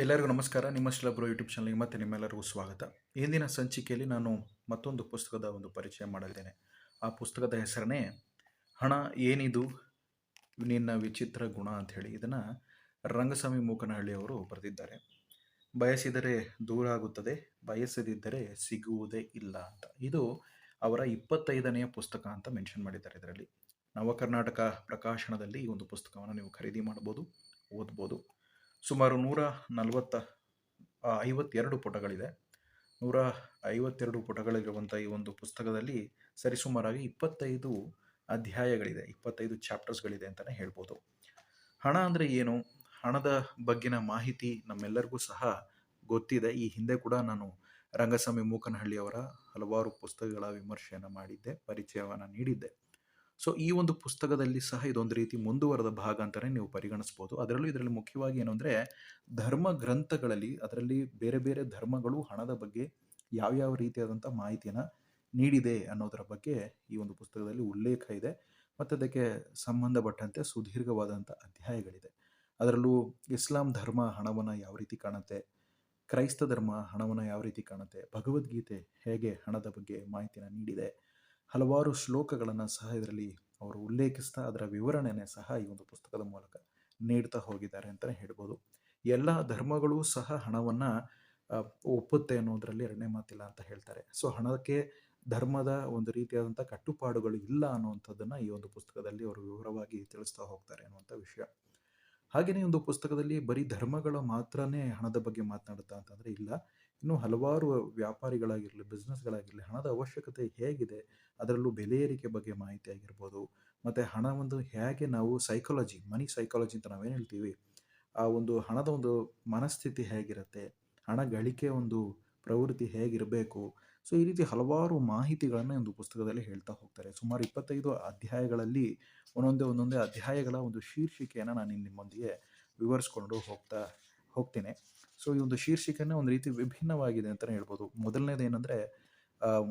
ಎಲ್ಲರಿಗೂ ನಮಸ್ಕಾರ. ನಿಮ್ಮ ಶಿಲಬ್ರೋ ಯೂಟ್ಯೂಬ್ ಚಾನಲ್ಗೆ ಮತ್ತೆ ನಿಮ್ಮೆಲ್ಲರಿಗೂ ಸ್ವಾಗತ. ಇಂದಿನ ಸಂಚಿಕೆಯಲ್ಲಿ ನಾನು ಮತ್ತೊಂದು ಪುಸ್ತಕದ ಒಂದು ಪರಿಚಯ ಮಾಡಲಿದ್ದೇನೆ. ಆ ಪುಸ್ತಕದ ಹೆಸರನ್ನೇ ಹಣ ಏನಿದು, ನಿನ್ನ ವಿಚಿತ್ರ ಗುಣ ಅಂತ ಹೇಳಿ ಇದನ್ನು ರಂಗಸ್ವಾಮಿ ಮೂಕನಹಳ್ಳಿ ಅವರು ಬರೆದಿದ್ದಾರೆ. ಬಯಸಿದರೆ ದೂರ ಆಗುತ್ತದೆ, ಬಯಸದಿದ್ದರೆ ಸಿಗುವುದೇ ಇಲ್ಲ ಅಂತ. ಇದು ಅವರ ಇಪ್ಪತ್ತೈದನೆಯ ಪುಸ್ತಕ ಅಂತ ಮೆನ್ಷನ್ ಮಾಡಿದ್ದಾರೆ ಇದರಲ್ಲಿ. ನವಕರ್ನಾಟಕ ಪ್ರಕಾಶನದಲ್ಲಿ ಈ ಒಂದು ಪುಸ್ತಕವನ್ನು ನೀವು ಖರೀದಿ ಮಾಡ್ಬೋದು ಓದ್ಬೋದು. ಸುಮಾರು ನೂರ ನಲವತ್ತ ಐವತ್ತೆರಡು ಪುಟಗಳಿದೆ. ನೂರ ಐವತ್ತೆರಡು ಪುಟಗಳಿರುವಂಥ ಈ ಒಂದು ಪುಸ್ತಕದಲ್ಲಿ ಸರಿಸುಮಾರಾಗಿ ಇಪ್ಪತ್ತೈದು ಅಧ್ಯಾಯಗಳಿದೆ, ಇಪ್ಪತ್ತೈದು ಚಾಪ್ಟರ್ಸ್ಗಳಿದೆ ಅಂತಲೇ ಹೇಳ್ಬೋದು. ಹಣ ಅಂದರೆ ಏನು? ಹಣದ ಬಗ್ಗಿನ ಮಾಹಿತಿ ನಮ್ಮೆಲ್ಲರಿಗೂ ಸಹ ಗೊತ್ತಿದೆ. ಈ ಹಿಂದೆ ಕೂಡ ನಾನು ರಂಗಸ್ವಾಮಿ ಮೂಕನಹಳ್ಳಿ ಅವರ ಹಲವಾರು ಪುಸ್ತಕಗಳ ವಿಮರ್ಶೆಯನ್ನು ಮಾಡಿದ್ದೆ, ಪರಿಚಯವನ್ನು ನೀಡಿದ್ದೆ. ಸೊ ಈ ಒಂದು ಪುಸ್ತಕದಲ್ಲಿ ಸಹ ಇದೊಂದು ರೀತಿ ಮುಂದುವರೆದ ಭಾಗ ಅಂತಲೇ ನೀವು ಪರಿಗಣಿಸ್ಬೋದು. ಅದರಲ್ಲೂ ಇದರಲ್ಲಿ ಮುಖ್ಯವಾಗಿ ಏನು ಅಂದರೆ, ಧರ್ಮ ಗ್ರಂಥಗಳಲ್ಲಿ ಅದರಲ್ಲಿ ಬೇರೆ ಬೇರೆ ಧರ್ಮಗಳು ಹಣದ ಬಗ್ಗೆ ಯಾವ್ಯಾವ ರೀತಿಯಾದಂಥ ಮಾಹಿತಿಯನ್ನು ನೀಡಿದೆ ಅನ್ನೋದರ ಬಗ್ಗೆ ಈ ಒಂದು ಪುಸ್ತಕದಲ್ಲಿ ಉಲ್ಲೇಖ ಇದೆ. ಮತ್ತು ಅದಕ್ಕೆ ಸಂಬಂಧಪಟ್ಟಂತೆ ಸುದೀರ್ಘವಾದಂಥ ಅಧ್ಯಾಯಗಳಿದೆ. ಅದರಲ್ಲೂ ಇಸ್ಲಾಂ ಧರ್ಮ ಹಣವನ್ನು ಯಾವ ರೀತಿ ಕಾಣುತ್ತೆ, ಕ್ರೈಸ್ತ ಧರ್ಮ ಹಣವನ್ನು ಯಾವ ರೀತಿ ಕಾಣುತ್ತೆ, ಭಗವದ್ಗೀತೆ ಹೇಗೆ ಹಣದ ಬಗ್ಗೆ ಮಾಹಿತಿನ ನೀಡಿದೆ ಹಲವಾರು ಶ್ಲೋಕಗಳನ್ನು ಸಹ ಇದರಲ್ಲಿ ಅವರು ಉಲ್ಲೇಖಿಸ್ತಾ ಅದರ ವಿವರಣೆನೇ ಸಹ ಈ ಒಂದು ಪುಸ್ತಕದ ಮೂಲಕ ನೀಡ್ತಾ ಹೋಗಿದ್ದಾರೆ ಅಂತಲೇ ಹೇಳ್ಬೋದು. ಎಲ್ಲ ಧರ್ಮಗಳು ಸಹ ಹಣವನ್ನು ಒಪ್ಪುತ್ತೆ ಅನ್ನೋದರಲ್ಲಿ ಎರಡನೇ ಮಾತಿಲ್ಲ ಅಂತ ಹೇಳ್ತಾರೆ. ಸೊ, ಹಣಕ್ಕೆ ಧರ್ಮದ ಒಂದು ರೀತಿಯಾದಂಥ ಕಟ್ಟುಪಾಡುಗಳು ಇಲ್ಲ ಅನ್ನುವಂಥದ್ದನ್ನು ಈ ಒಂದು ಪುಸ್ತಕದಲ್ಲಿ ಅವರು ವಿವರವಾಗಿ ತಿಳಿಸ್ತಾ ಹೋಗ್ತಾರೆ ಅನ್ನುವಂಥ ವಿಷಯ. ಹಾಗೆಯೇ ಒಂದು ಪುಸ್ತಕದಲ್ಲಿ ಬರೀ ಧರ್ಮಗಳ ಮಾತ್ರನೇ ಹಣದ ಬಗ್ಗೆ ಮಾತನಾಡುತ್ತಾ ಅಂತಂದರೆ ಇಲ್ಲ. ಇನ್ನು ಹಲವಾರು ವ್ಯಾಪಾರಿಗಳಾಗಿರಲಿ ಬಿಸ್ನೆಸ್ಗಳಾಗಿರಲಿ ಹಣದ ಅವಶ್ಯಕತೆ ಹೇಗಿದೆ, ಅದರಲ್ಲೂ ಬೆಲೆ ಏರಿಕೆ ಬಗ್ಗೆ ಮಾಹಿತಿ ಆಗಿರ್ಬೋದು, ಮತ್ತು ಹಣ ಒಂದು ಹೇಗೆ ನಾವು ಸೈಕಾಲಜಿ ಮನಿ ಸೈಕಾಲಜಿ ಅಂತ ನಾವೇನು ಹೇಳ್ತೀವಿ, ಆ ಒಂದು ಹಣದ ಒಂದು ಮನಸ್ಥಿತಿ ಹೇಗಿರುತ್ತೆ, ಹಣ ಗಳಿಕೆ ಒಂದು ಪ್ರವೃತ್ತಿ ಹೇಗಿರಬೇಕು, ಸೊ ಈ ರೀತಿ ಹಲವಾರು ಮಾಹಿತಿಗಳನ್ನು ಒಂದು ಪುಸ್ತಕದಲ್ಲಿ ಹೇಳ್ತಾ ಹೋಗ್ತಾರೆ. ಸುಮಾರು ಇಪ್ಪತ್ತೈದು ಅಧ್ಯಾಯಗಳಲ್ಲಿ ಒಂದೊಂದೇ ಒಂದೊಂದೇ ಅಧ್ಯಾಯಗಳ ಒಂದು ಶೀರ್ಷಿಕೆಯನ್ನು ನಾನು ನಿಮ್ಮೊಂದಿಗೆ ವಿವರಿಸ್ಕೊಂಡು ಹೋಗ್ತಾ ಹೋಗ್ತೇನೆ. ಸೊ, ಈ ಒಂದು ಶೀರ್ಷಿಕೆನೇ ಒಂದು ರೀತಿ ವಿಭಿನ್ನವಾಗಿದೆ ಅಂತಲೇ ಹೇಳ್ಬೋದು. ಮೊದಲನೇದೇನೆಂದರೆ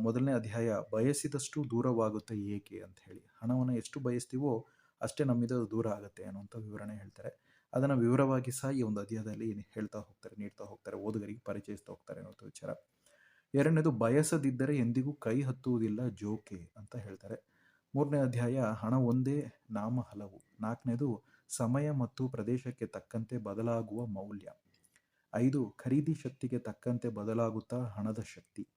ಮೊದಲನೇ ಅಧ್ಯಾಯ, ಬಯಸಿದಷ್ಟು ದೂರವಾಗುತ್ತೆ ಏಕೆ ಅಂತ ಹೇಳಿ. ಹಣವನ್ನು ಎಷ್ಟು ಬಯಸ್ತೀವೋ ಅಷ್ಟೇ ನಮ್ಮಿಂದ ದೂರ ಆಗುತ್ತೆ ಅನ್ನುವಂಥ ವಿವರಣೆ ಹೇಳ್ತಾರೆ. ಅದನ್ನು ವಿವರವಾಗಿ ಸಹ ಈ ಒಂದು ಅಧ್ಯಾಯದಲ್ಲಿ ಹೇಳ್ತಾ ಹೋಗ್ತಾರೆ, ನೀಡ್ತಾ ಹೋಗ್ತಾರೆ, ಓದುಗರಿಗೆ ಪರಿಚಯಿಸ್ತಾ ಹೋಗ್ತಾರೆ ಅನ್ನೋಂಥ ವಿಚಾರ. ಎರಡನೇದು, ಬಯಸದಿದ್ದರೆ ಎಂದಿಗೂ ಕೈ ಹತ್ತುವುದಿಲ್ಲ, ಜೋಕೆ ಅಂತ ಹೇಳ್ತಾರೆ. ಮೂರನೇ ಅಧ್ಯಾಯ, ಹಣ ಒಂದೇ, ನಾಮ ಹಲವು. ನಾಲ್ಕನೇದು, ಸಮಯ ಮತ್ತು ಪ್ರದೇಶಕ್ಕೆ ತಕ್ಕಂತೆ ಬದಲಾಗುವ ಮೌಲ್ಯ. ಐದು ಖರೀದಿ ಶಕ್ತಿಗೆ ತಕ್ಕಂತೆ ಬದಲಾಗುತ್ತಾ ಹಣದ ಶಕ್ತಿ.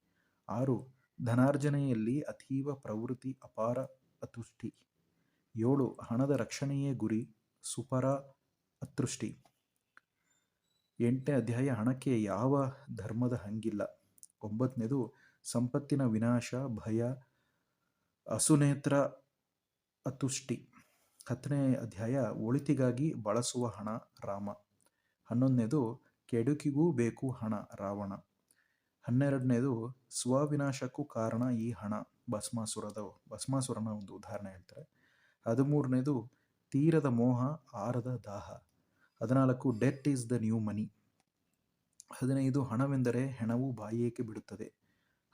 ಆರು ಧನಾರ್ಜನೆಯಲ್ಲಿ ಅತೀವ ಪ್ರವೃತ್ತಿ, ಅಪಾರ ಅತುಷ್ಟಿ. ಏಳು ಹಣದ ರಕ್ಷಣೆಯೇ ಗುರಿ, ಸುಪರ ಅತೃಷ್ಟಿ. ಎಂಟನೇ ಅಧ್ಯಾಯ, ಹಣಕ್ಕೆ ಯಾವ ಧರ್ಮದ ಹಂಗಿಲ್ಲ. ಒಂಬತ್ತನೇದು, ಸಂಪತ್ತಿನ ವಿನಾಶ, ಭಯ, ಅಸುನೇತ್ರ ಅತುಷ್ಟಿ. ಹತ್ತನೇ ಅಧ್ಯಾಯ, ಒಳಿತಿಗಾಗಿ ಬಳಸುವ ಹಣ, ರಾಮ. ಹನ್ನೊಂದನೇದು ಕೆಡುಕಿಗೂ ಬೇಕು ಹಣ, ರಾವಣ. ಹನ್ನೆರಡನೇದು, ಸ್ವವಿನಾಶಕ್ಕೂ ಕಾರಣ ಈ ಹಣ, ಭಸ್ಮಾಸುರದ, ಭಸ್ಮಾಸುರನ ಒಂದು ಉದಾಹರಣೆ ಹೇಳ್ತಾರೆ. ಹದಿಮೂರನೇದು, ತೀರದ ಮೋಹ, ಆರದ ದಾಹ. ಹದಿನಾಲ್ಕು debt is the new money. ಹದಿನೈದು, ಹಣವೆಂದರೆ ಹೆಣವು ಬಾಯಿಯೇಕೆ ಬಿಡುತ್ತದೆ.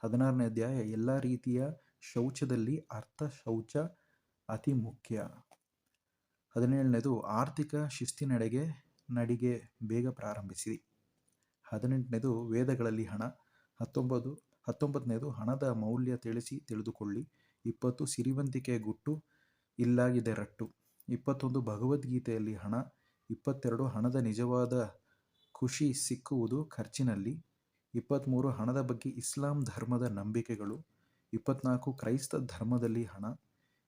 ಹದಿನಾರನೇ ಅಧ್ಯಾಯ, ಎಲ್ಲ ರೀತಿಯ ಶೌಚದಲ್ಲಿ ಅರ್ಥ ಶೌಚ ಅತಿ ಮುಖ್ಯ. ಹದಿನೇಳನೇದು, ಆರ್ಥಿಕ ಶಿಸ್ತಿನೆಡೆಗೆ ನಡಿಗೆ ಬೇಗ ಪ್ರಾರಂಭಿಸಿ ಹದಿನೆಂಟನೇದು ವೇದಗಳಲ್ಲಿ ಹಣ ಹತ್ತೊಂಬತ್ತು ಹತ್ತೊಂಬತ್ತನೇದು ಹಣದ ಮೌಲ್ಯ ತಿಳಿಸಿ ತಿಳಿದುಕೊಳ್ಳಿ. ಇಪ್ಪತ್ತು ಸಿರಿವಂತಿಕೆ ಗುಟ್ಟು ಇಲ್ಲಾಗಿದೆ ರಟ್ಟು ಇಪ್ಪತ್ತೊಂದು ಭಗವದ್ಗೀತೆಯಲ್ಲಿ ಹಣ, ಇಪ್ಪತ್ತೆರಡು ಹಣದ ನಿಜವಾದ ಖುಷಿ ಸಿಕ್ಕುವುದು ಖರ್ಚಿನಲ್ಲಿ. ಇಪ್ಪತ್ತ್ಮೂರು ಹಣದ ಬಗ್ಗೆ ಇಸ್ಲಾಂ ಧರ್ಮದ ನಂಬಿಕೆಗಳು. ಇಪ್ಪತ್ನಾಲ್ಕು ಕ್ರೈಸ್ತ ಧರ್ಮದಲ್ಲಿ ಹಣ.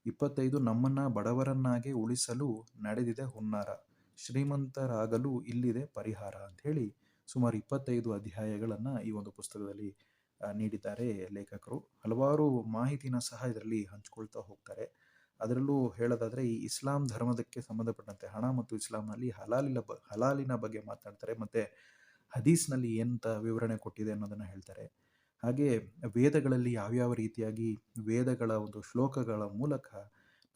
ಇಪ್ಪತ್ತೈದು ನಮ್ಮನ್ನು ಬಡವರನ್ನಾಗೆ ಉಳಿಸಲು ನಡೆದಿದೆ ಹುನ್ನಾರ. ಶ್ರೀಮಂತರಾಗಲು ಇಲ್ಲಿದೆ ಪರಿಹಾರ ಅಂತ ಹೇಳಿ ಸುಮಾರು ಇಪ್ಪತ್ತೈದು ಅಧ್ಯಾಯಗಳನ್ನು ಈ ಒಂದು ಪುಸ್ತಕದಲ್ಲಿ ನೀಡಿದ್ದಾರೆ ಲೇಖಕರು. ಹಲವಾರು ಮಾಹಿತಿನ ಸಹ ಇದರಲ್ಲಿ ಹಂಚ್ಕೊಳ್ತಾ ಹೋಗ್ತಾರೆ. ಅದರಲ್ಲೂ ಹೇಳೋದಾದರೆ ಈ ಇಸ್ಲಾಂ ಧರ್ಮದಕ್ಕೆ ಸಂಬಂಧಪಟ್ಟಂತೆ ಹಣ ಮತ್ತು ಇಸ್ಲಾಂನಲ್ಲಿ ಹಲಾಲಿನ ಬ, ಹಲಾಲಿನ ಬಗ್ಗೆ ಮಾತನಾಡ್ತಾರೆ ಮತ್ತು ಹದೀಸ್ನಲ್ಲಿ ಎಂತ ವಿವರಣೆ ಕೊಟ್ಟಿದೆ ಅನ್ನೋದನ್ನು ಹೇಳ್ತಾರೆ. ಹಾಗೆ ವೇದಗಳಲ್ಲಿ ಯಾವ್ಯಾವ ರೀತಿಯಾಗಿ ವೇದಗಳ ಒಂದು ಶ್ಲೋಕಗಳ ಮೂಲಕ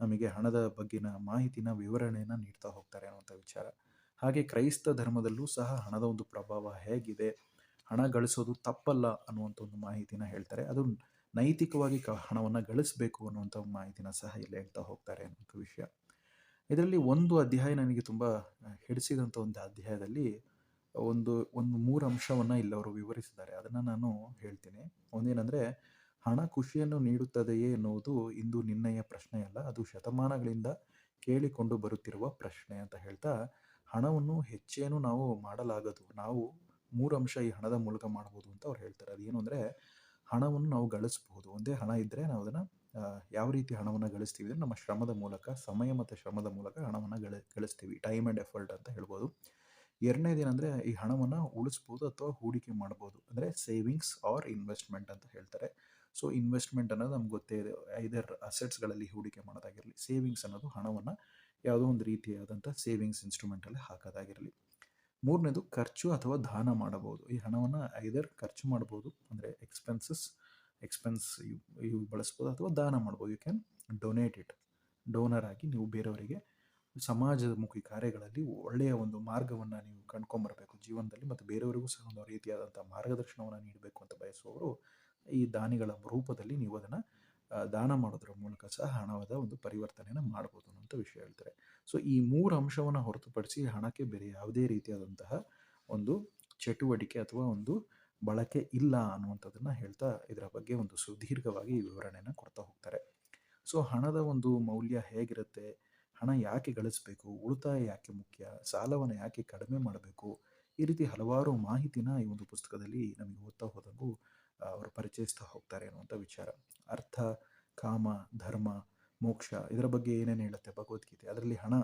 ನಮಗೆ ಹಣದ ಬಗ್ಗಿನ ಮಾಹಿತಿನ ವಿವರಣೆಯನ್ನು ನೀಡ್ತಾ ಹೋಗ್ತಾರೆ ಅನ್ನುವಂಥ ವಿಚಾರ. ಹಾಗೆ ಕ್ರೈಸ್ತ ಧರ್ಮದಲ್ಲೂ ಸಹ ಹಣದ ಒಂದು ಪ್ರಭಾವ ಹೇಗಿದೆ. ಹಣ ಗಳಿಸೋದು ತಪ್ಪಲ್ಲ ಅನ್ನುವಂಥ ಒಂದು ಮಾಹಿತಿನ ಹೇಳ್ತಾರೆ. ಅದು ನೈತಿಕವಾಗಿ ಕ ಹಣವನ್ನು ಗಳಿಸಬೇಕು ಅನ್ನುವಂಥ ಮಾಹಿತಿನ ಸಹ ಇಲ್ಲಿ ಹೇಳ್ತಾ ಹೋಗ್ತಾರೆ ಅನ್ನೋಂಥ ವಿಷಯ. ಇದರಲ್ಲಿ ಒಂದು ಅಧ್ಯಾಯ ನನಗೆ ತುಂಬ ಹಿಡಿಸಿದಂಥ ಒಂದು ಅಧ್ಯಾಯದಲ್ಲಿ ಒಂದು ಒಂದು ಮೂರು ಅಂಶವನ್ನು ಇಲ್ಲಿ ಅವರು ವಿವರಿಸಿದ್ದಾರೆ. ಅದನ್ನು ನಾನು ಹೇಳ್ತೀನಿ. ಒಂದೇನೆಂದರೆ ಹಣ ಖುಷಿಯನ್ನು ನೀಡುತ್ತದೆಯೇ ಎನ್ನುವುದು ಇಂದು ನಿನ್ನೆಯ ಪ್ರಶ್ನೆಯಲ್ಲ. ಅದು ಶತಮಾನಗಳಿಂದ ಕೇಳಿಕೊಂಡು ಬರುತ್ತಿರುವ ಪ್ರಶ್ನೆ ಅಂತ ಹೇಳ್ತಾ, ಹಣವನ್ನು ಹೆಚ್ಚೇನು ನಾವು ಮಾಡಲಾಗದು, ನಾವು ಮೂರು ಅಂಶ ಈ ಹಣದ ಮೂಲಕ ಮಾಡ್ಬೋದು ಅಂತ ಅವ್ರು ಹೇಳ್ತಾರೆ. ಅದೇನು ಅಂದರೆ, ಹಣವನ್ನು ನಾವು ಗಳಿಸ್ಬಹುದು ಒಂದೇ ಹಣ ಇದ್ದರೆ ನಾವು ಅದನ್ನು ಯಾವ ರೀತಿ ಹಣವನ್ನು ಗಳಿಸ್ತೀವಿ ಅಂದರೆ ನಮ್ಮ ಶ್ರಮದ ಮೂಲಕ, ಸಮಯ ಮತ್ತು ಶ್ರಮದ ಮೂಲಕ ಹಣವನ್ನು ಗಳ, ಗಳಿಸ್ತೀವಿ. ಟೈಮ್ ಆ್ಯಂಡ್ ಎಫರ್ಟ್ ಅಂತ ಹೇಳ್ಬೋದು. ಎರಡನೇದೇನೆಂದರೆ ಈ ಹಣವನ್ನು ಉಳಿಸ್ಬೋದು ಅಥವಾ ಹೂಡಿಕೆ ಮಾಡ್ಬೋದು. ಅಂದರೆ ಸೇವಿಂಗ್ಸ್ ಆರ್ ಇನ್ವೆಸ್ಟ್ಮೆಂಟ್ ಅಂತ ಹೇಳ್ತಾರೆ. ಸೊ ಇನ್ವೆಸ್ಟ್ಮೆಂಟ್ ಅನ್ನೋದು ನಮ್ಗೆ ಗೊತ್ತೇ ಇದೆ. ಐದರ್ ಅಸೆಟ್ಸ್ಗಳಲ್ಲಿ ಹೂಡಿಕೆ ಮಾಡೋದಾಗಿರಲಿ, ಸೇವಿಂಗ್ಸ್ ಅನ್ನೋದು ಹಣವನ್ನು ಯಾವುದೋ ಒಂದು ರೀತಿಯಾದಂಥ ಸೇವಿಂಗ್ಸ್ ಇನ್ಸ್ಟ್ರೂಮೆಂಟಲ್ಲಿ ಹಾಕೋದಾಗಿರಲಿ. ಮೂರನೇದು ಖರ್ಚು ಅಥವಾ ದಾನ ಮಾಡಬಹುದು. ಈ ಹಣವನ್ನು ಐದರ್ ಖರ್ಚು ಮಾಡ್ಬೋದು ಅಂದರೆ ಎಕ್ಸ್ಪೆನ್ಸಸ್ ಎಕ್ಸ್ಪೆನ್ಸ್ ಇವು ಬಳಸ್ಬೋದು ಅಥವಾ ದಾನ ಮಾಡ್ಬೋದು you can donate it donor ಆಗಿ ನೀವು ಬೇರೆಯವರಿಗೆ ಸಮಾಜಮುಖಿ ಕಾರ್ಯಗಳಲ್ಲಿ ಒಳ್ಳೆಯ ಒಂದು ಮಾರ್ಗವನ್ನು ನೀವು ಕಂಡ್ಕೊಂಬರ್ಬೇಕು ಜೀವನದಲ್ಲಿ ಮತ್ತು ಬೇರೆಯವರಿಗೂ ಸಹ ಒಂದು ರೀತಿಯಾದಂಥ ಮಾರ್ಗದರ್ಶನವನ್ನು ನೀಡಬೇಕು ಅಂತ ಬಯಸುವವರು ಈ ದಾನಿಗಳ ರೂಪದಲ್ಲಿ ನೀವು ಅದನ್ನು ದಾನ ಮಾಡೋದ್ರ ಮೂಲಕ ಸಹ ಹಣದ ಒಂದು ಪರಿವರ್ತನೆಯನ್ನು ಮಾಡ್ಬೋದು ಅನ್ನೋಂಥ ವಿಷಯ ಹೇಳ್ತಾರೆ. ಸೊ ಈ ಮೂರು ಅಂಶವನ್ನು ಹೊರತುಪಡಿಸಿ ಹಣಕ್ಕೆ ಬೇರೆ ಯಾವುದೇ ರೀತಿಯಾದಂತಹ ಒಂದು ಚಟುವಟಿಕೆ ಅಥವಾ ಒಂದು ಬಳಕೆ ಇಲ್ಲ ಅನ್ನುವಂಥದ್ದನ್ನು ಹೇಳ್ತಾ ಇದರ ಬಗ್ಗೆ ಒಂದು ಸುದೀರ್ಘವಾಗಿ ವಿವರಣೆಯನ್ನು ಕೊಡ್ತಾ ಹೋಗ್ತಾರೆ. ಸೊ ಹಣದ ಒಂದು ಮೌಲ್ಯ ಹೇಗಿರುತ್ತೆ? ಹಣ ಯಾಕೆ ಗಳಿಸಬೇಕು? ಉಳಿತಾಯ ಯಾಕೆ ಮುಖ್ಯ? ಸಾಲವನ್ನು ಯಾಕೆ ಕಡಿಮೆ ಮಾಡಬೇಕು? ಈ ರೀತಿ ಹಲವಾರು ಮಾಹಿತಿನ ಈ ಒಂದು ಪುಸ್ತಕದಲ್ಲಿ ನಮಗೆ ಓದ್ತಾ ಹೋದಂಗೂ ಅವರು ಪರಿಚಯಿಸ್ತಾ ಹೋಗ್ತಾರೆ ಅನ್ನುವಂಥ ವಿಚಾರ. ಅರ್ಥ, ಕಾಮ, ಧರ್ಮ, ಮೋಕ್ಷ ಇದರ ಬಗ್ಗೆ ಏನೇನು ಹೇಳುತ್ತೆ ಭಗವದ್ಗೀತೆ? ಅದರಲ್ಲಿ ಹಣ,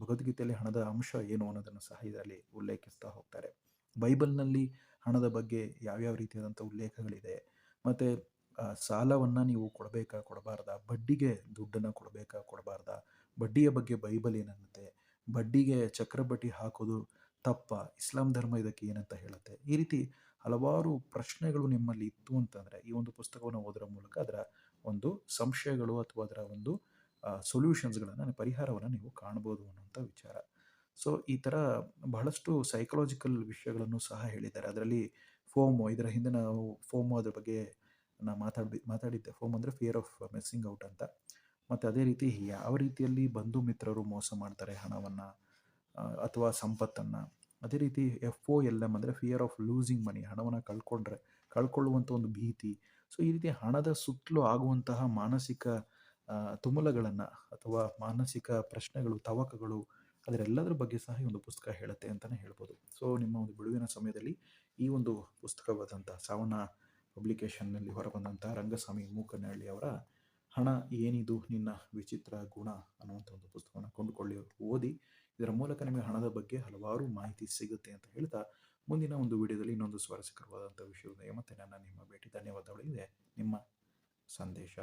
ಭಗವದ್ಗೀತೆಯಲ್ಲಿ ಹಣದ ಅಂಶ ಏನು ಅನ್ನೋದನ್ನು ಸಹ ಇದರಲ್ಲಿ ಉಲ್ಲೇಖಿಸ್ತಾ ಹೋಗ್ತಾರೆ. ಬೈಬಲ್ನಲ್ಲಿ ಹಣದ ಬಗ್ಗೆ ಯಾವ್ಯಾವ ರೀತಿಯಾದಂಥ ಉಲ್ಲೇಖಗಳಿದೆ? ಮತ್ತು ಸಾಲವನ್ನು ನೀವು ಕೊಡಬೇಕಾ, ಕೊಡಬಾರ್ದಾ? ಬಡ್ಡಿಗೆ ದುಡ್ಡನ್ನು ಕೊಡಬೇಕಾ, ಕೊಡಬಾರ್ದಾ? ಬಡ್ಡಿಯ ಬಗ್ಗೆ ಬೈಬಲ್ ಏನನ್ನುತ್ತೆ? ಬಡ್ಡಿಗೆ ಚಕ್ರಬಡ್ಡಿ ಹಾಕೋದು ತಪ್ಪ? ಇಸ್ಲಾಂ ಧರ್ಮ ಇದಕ್ಕೆ ಏನಂತ ಹೇಳುತ್ತೆ? ಈ ರೀತಿ ಹಲವಾರು ಪ್ರಶ್ನೆಗಳು ನಿಮ್ಮಲ್ಲಿ ಇತ್ತು ಅಂತಂದರೆ ಈ ಒಂದು ಪುಸ್ತಕವನ್ನು ಓದರ ಮೂಲಕ ಅದರ ಒಂದು ಸಂಶಯಗಳು ಅಥವಾ ಅದರ ಒಂದು ಸೊಲ್ಯೂಷನ್ಸ್ಗಳನ್ನು ಪರಿಹಾರವನ್ನು ನೀವು ಕಾಣ್ಬೋದು ಅನ್ನೋಂಥ ವಿಚಾರ. ಸೊ ಈ ಥರ ಬಹಳಷ್ಟು ಸೈಕಲಾಜಿಕಲ್ ವಿಷಯಗಳನ್ನು ಸಹ ಹೇಳಿದ್ದಾರೆ. ಅದರಲ್ಲಿ ಫೋಮೋ ಇದರ ಹಿಂದೆ ನಾವು ಫೋಮೋ ಅದ್ರ ಬಗ್ಗೆ ನಾ ಮಾತಾಡಿ ಮಾತಾಡಿದ್ದೆ. ಫೋಮ್ ಅಂದರೆ ಫಿಯರ್ ಆಫ್ ಮಿಸ್ಸಿಂಗ್ ಔಟ್ ಅಂತ. ಮತ್ತು ಅದೇ ರೀತಿ ಯಾವ ರೀತಿಯಲ್ಲಿ ಬಂಧು ಮಿತ್ರರು ಮೋಸ ಮಾಡ್ತಾರೆ ಹಣವನ್ನು ಅಥವಾ ಸಂಪತ್ತನ್ನು ಅದೇ ರೀತಿ ಎಫ್ ಒ ಎಲ್ ಎಂ ಅಂದರೆ ಫಿಯರ್ ಆಫ್ ಲೂಸಿಂಗ್ ಮನಿ ಹಣವನ್ನು ಕಳ್ಕೊಂಡ್ರೆ ಕಳ್ಕೊಳ್ಳುವಂಥ ಒಂದು ಭೀತಿ. ಸೊ ಈ ರೀತಿ ಹಣದ ಸುತ್ತಲೂ ಆಗುವಂತಹ ಮಾನಸಿಕ ತುಮಲಗಳನ್ನು ಅಥವಾ ಮಾನಸಿಕ ಪ್ರಶ್ನೆಗಳು, ತವಕಗಳು, ಅದರೆಲ್ಲದರ ಬಗ್ಗೆ ಸಹ ಈ ಒಂದು ಪುಸ್ತಕ ಹೇಳುತ್ತೆ ಅಂತಲೇ ಹೇಳ್ಬೋದು. ಸೊ ನಿಮ್ಮ ಒಂದು ಬಿಡುವಿನ ಸಮಯದಲ್ಲಿ ಈ ಒಂದು ಪುಸ್ತಕವಾದಂಥ ಸವಣ ಪಬ್ಲಿಕೇಶನ್ನಲ್ಲಿ ಹೊರಬಂದಂಥ ರಂಗಸ್ವಾಮಿ ಮೂಕನಹಳ್ಳಿ ಅವರ ಹಣ ಏನಿದು, ನಿನ್ನ ವಿಚಿತ್ರ ಗುಣ ಅನ್ನುವಂಥ ಒಂದು ಪುಸ್ತಕವನ್ನು ಕೊಂಡುಕೊಳ್ಳಿ, ಓದಿ ಇದರ ಮೂಲಕ ನಿಮಗೆ ಹಣದ ಬಗ್ಗೆ ಹಲವಾರು ಮಾಹಿತಿ ಸಿಗುತ್ತೆ ಅಂತ ಹೇಳ್ತಾ ಮುಂದಿನ ಒಂದು ವಿಡಿಯೋದಲ್ಲಿ ಇನ್ನೊಂದು ಸ್ವಾರಸ್ಯಕರವಾದಂಥ ವಿಷಯದ ಮತ್ತೆ ನನ್ನ ನಿಮ್ಮ ಭೇಟಿ ಧನ್ಯವಾದಗಳಿದೆ ನಿಮ್ಮ ಸಂದೇಶ.